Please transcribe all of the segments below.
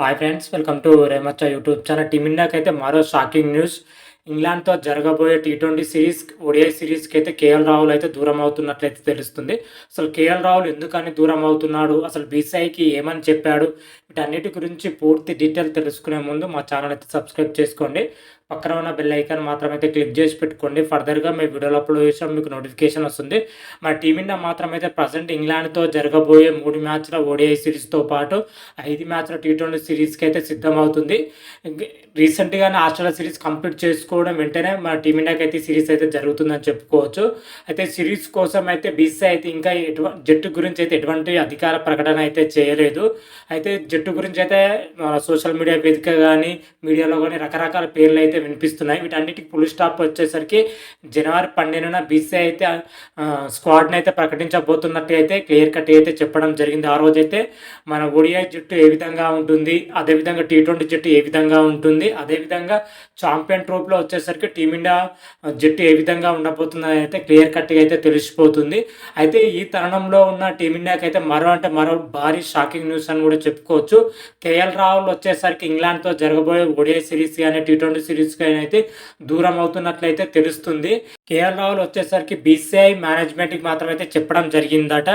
Hi friends welcome to రేమచ్చ YouTube channel టీమిండియాకి అయితే మరో షాకింగ్ న్యూస్ ఇంగ్లాండ్తో జరగబోయే టీ ట్వంటీ సిరీస్ ఓడిఐ సిరీస్కి అయితే కేఎల్ రాహుల్ అయితే దూరం అవుతున్నట్లయితే తెలుస్తుంది. అసలు కేఎల్ రాహుల్ ఎందుకని దూరం అవుతున్నాడు? అసలు బీసీఐకి ఏమని చెప్పాడు? వీటన్నిటి గురించి పూర్తి డీటెయిల్ తెలుసుకునే ముందు మా ఛానల్ అయితే సబ్స్క్రైబ్ చేసుకోండి. పక్కన ఉన్న బెల్ ఐకాన్ మాత్రం అయితే క్లిక్ చేసి పెట్టుకోండి. ఫర్దర్గా మీ వీడియోలు అప్లోడ్ చేసాం మీకు నోటిఫికేషన్ వస్తుంది. మా టీమిండియా మాత్రమైతే ప్రజెంట్ ఇంగ్లాండ్తో జరగబోయే మూడు మ్యాచ్ల ఓడిఐ సిరీస్తో పాటు ఐదు మ్యాచ్ల టీ ట్వంటీ సిరీస్కి అయితే సిద్ధమవుతుంది. రీసెంట్గానే ఆస్ట్రేలియా సిరీస్ కంప్లీట్ చేసుకోవడం వెంటనే మా టీమిండియాకి అయితే సిరీస్ అయితే జరుగుతుందని చెప్పుకోవచ్చు. అయితే సిరీస్ కోసం అయితే బీసీ అయితే ఇంకా ఎటువంటి జట్టు గురించి అయితే ఎటువంటి అధికార ప్రకటన అయితే చేయలేదు. అయితే జట్టు గురించి అయితే సోషల్ మీడియా వేదిక కానీ మీడియాలో కానీ రకరకాల పేర్లు అయితే వినిపిస్తున్నాయి. వీటన్నిటికి ఫుల్ స్టాప్ వచ్చేసరికి జనవరి పన్నెండున బీసీ అయితే స్క్వాడ్ని అయితే ప్రకటించబోతున్నట్టు అయితే క్లియర్ కట్ అయితే చెప్పడం జరిగింది. ఆ రోజైతే మన ఒడియా జట్టు ఏ విధంగా ఉంటుంది అదేవిధంగా టీ ట్వంటీ జట్టు ఏ విధంగా ఉంటుంది అదేవిధంగా ఛాంపియన్ ట్రోఫ్లో వచ్చేసరికి టీమిండియా జట్టు ఏ విధంగా ఉండబోతుందని అయితే క్లియర్ కట్గా అయితే తెలిసిపోతుంది. అయితే ఈ తరుణంలో ఉన్న టీమిండియాకి అయితే మరో అంటే మరో భారీ షాకింగ్ న్యూస్ అని కూడా చెప్పుకోవచ్చు. కేఎల్ రాహుల్ వచ్చేసరికి ఇంగ్లాండ్తో జరగబోయే ఒడియా సిరీస్ కానీ టీ ట్వంటీ సిరీస్ కానీ అయితే దూరం అవుతున్నట్లయితే తెలుస్తుంది. కేఎల్ రాహుల్ వచ్చేసరికి బీసీఐ మేనేజ్మెంట్కి మాత్రం అయితే చెప్పడం జరిగిందట.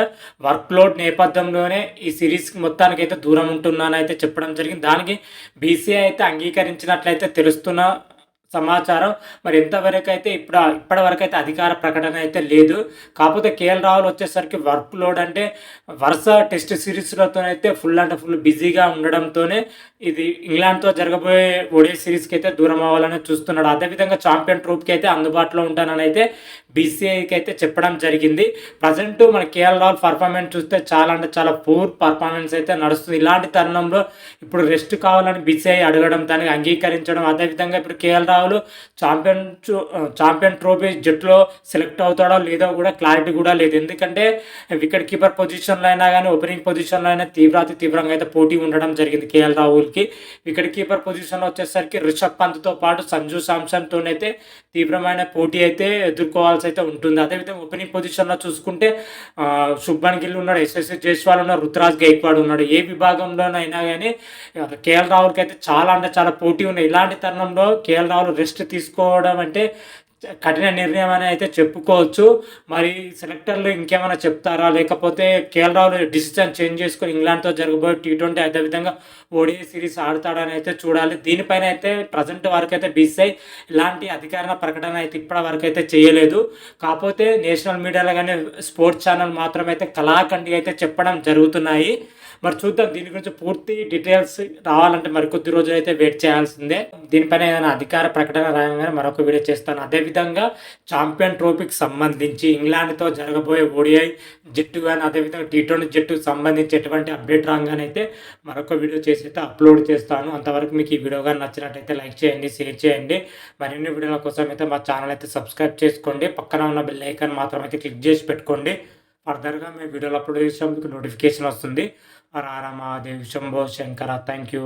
వర్క్ లోడ్ నేపథ్యంలోనే ఈ సిరీస్ మొత్తానికి అయితే దూరం ఉంటున్నానైతే చెప్పడం జరిగింది. దానికి బీసీఐ అయితే అంగీకరించినట్లయితే తెలుస్తున్న సమాచారం. మరి ఇంతవరకు అయితే ఇప్పుడు ఇప్పటి వరకు అయితే అధికార ప్రకటన అయితే లేదు. కాకపోతే కేఎల్ రాహుల్ వచ్చేసరికి వర్క్ లోడ్ అంటే వరుస టెస్ట్ సిరీస్లతోనైతే ఫుల్ అంటే ఫుల్ బిజీగా ఉండడంతోనే ఇది ఇంగ్లాండ్తో జరగబోయే ఒడియా సిరీస్కి అయితే దూరం అవ్వాలని చూస్తున్నాడు. అదేవిధంగా ఛాంపియన్ ట్రూప్కి అయితే అందుబాటులో ఉంటానని అయితే బీసీఐకి అయితే చెప్పడం జరిగింది. ప్రజెంట్ మన కేఎల్ రాహుల్ పర్ఫార్మెన్స్ చూస్తే చాలా అంటే చాలా పూర్ పర్ఫార్మెన్స్ అయితే నడుస్తుంది. ఇలాంటి తరుణంలో ఇప్పుడు రెస్ట్ కావాలని బీసీఐ అడగడం దానికి అంగీకరించడం అదేవిధంగా ఇప్పుడు KL Rahul Rahul champion champion trophy జట్టులో సెలెక్ట్ అవుతాడో లేదో కూడా క్లారిటీ కూడా లేదు. ఎందుకంటే వికెట్ కీపర్ పొజిషన్లో అయినా కానీ ఓపెనింగ్ పొజిషన్లో అయినా తీవ్రాతి తీవ్రంగా అయితే పోటీ ఉండడం జరిగింది కేఎల్ రాహుల్కి వికెట్ కీపర్ పొజిషన్లో వచ్చేసరికి రిషబ్ పంత్తో పాటు సంజు సామ్సన్తోనైతే తీవ్రమైన పోటీ అయితే ఎదుర్కోవాల్సి అయితే ఉంటుంది. అదేవిధంగా ఓపెనింగ్ పొజిషన్లో చూసుకుంటే శుభ్మన్ గిల్ ఉన్నాడు ఎస్ఎస్సి జైస్వాల్ ఉన్నాడు రుతురాజ్ గైక్వాడ్ ఉన్నాడు. ఏ విభాగంలోనైనా కానీ కేఎల్ రాహుల్కి అయితే చాలా అంటే చాలా పోటీ ఉన్నాయి. ఇలాంటి తరుణంలో కేఎల్ రాహుల్ రెస్ట్ తీసుకోవడం అంటే కఠిన నిర్ణయం అని అయితే చెప్పుకోవచ్చు. మరి సెలెక్టర్లు ఇంకేమైనా చెప్తారా? లేకపోతే కేఎల్ రాహుల్ డిసిజన్ చేంజ్ చేసుకొని ఇంగ్లాండ్తో జరగబోయే టీ ట్వంటీ అదేవిధంగా ఓడిఐ సిరీస్ ఆడతాడని అయితే చూడాలి. దీనిపైన అయితే ప్రజెంట్ వరకు అయితే బీసీఐ ఇలాంటి అధికార ప్రకటన అయితే ఇప్పటి వరకు అయితే చేయలేదు. కాకపోతే నేషనల్ మీడియాలో కానీ స్పోర్ట్స్ ఛానల్ మాత్రం అయితే కళాఖండి అయితే చెప్పడం జరుగుతున్నాయి. మరి చూద్దాం దీని గురించి పూర్తి డీటెయిల్స్ రావాలంటే మరికొద్ది రోజులు అయితే వెయిట్ చేయాల్సిందే. దీనిపైన ఏదైనా అధికార ప్రకటన రాగానే మరొక వీడియో చేస్తాను. అదేవిధంగా ఛాంపియన్ ట్రోఫీకి సంబంధించి ఇంగ్లాండ్తో జరగబోయే ఓడిఐ జట్టు కానీ అదేవిధంగా టీ ట్వంటీ జట్టుకు సంబంధించి ఎటువంటి అప్డేట్ రాగానైతే మరొక వీడియో చేసి అయితే అప్లోడ్ చేస్తాను. అంతవరకు మీకు ఈ వీడియో కానీ నచ్చినట్టయితే లైక్ చేయండి షేర్ చేయండి. మరిన్ని వీడియోల కోసం అయితే మా ఛానల్ అయితే సబ్స్క్రైబ్ చేసుకోండి. పక్కన ఉన్న బెల్ ఐకాన్ మాత్రం అయితే క్లిక్ చేసి పెట్టుకోండి. ఫర్దర్గా మేము వీడియోలు అప్లోడ్ చేసినప్పుడు నోటిఫికేషన్ వస్తుంది. రారామా హర శంభో శంకర. Thank you.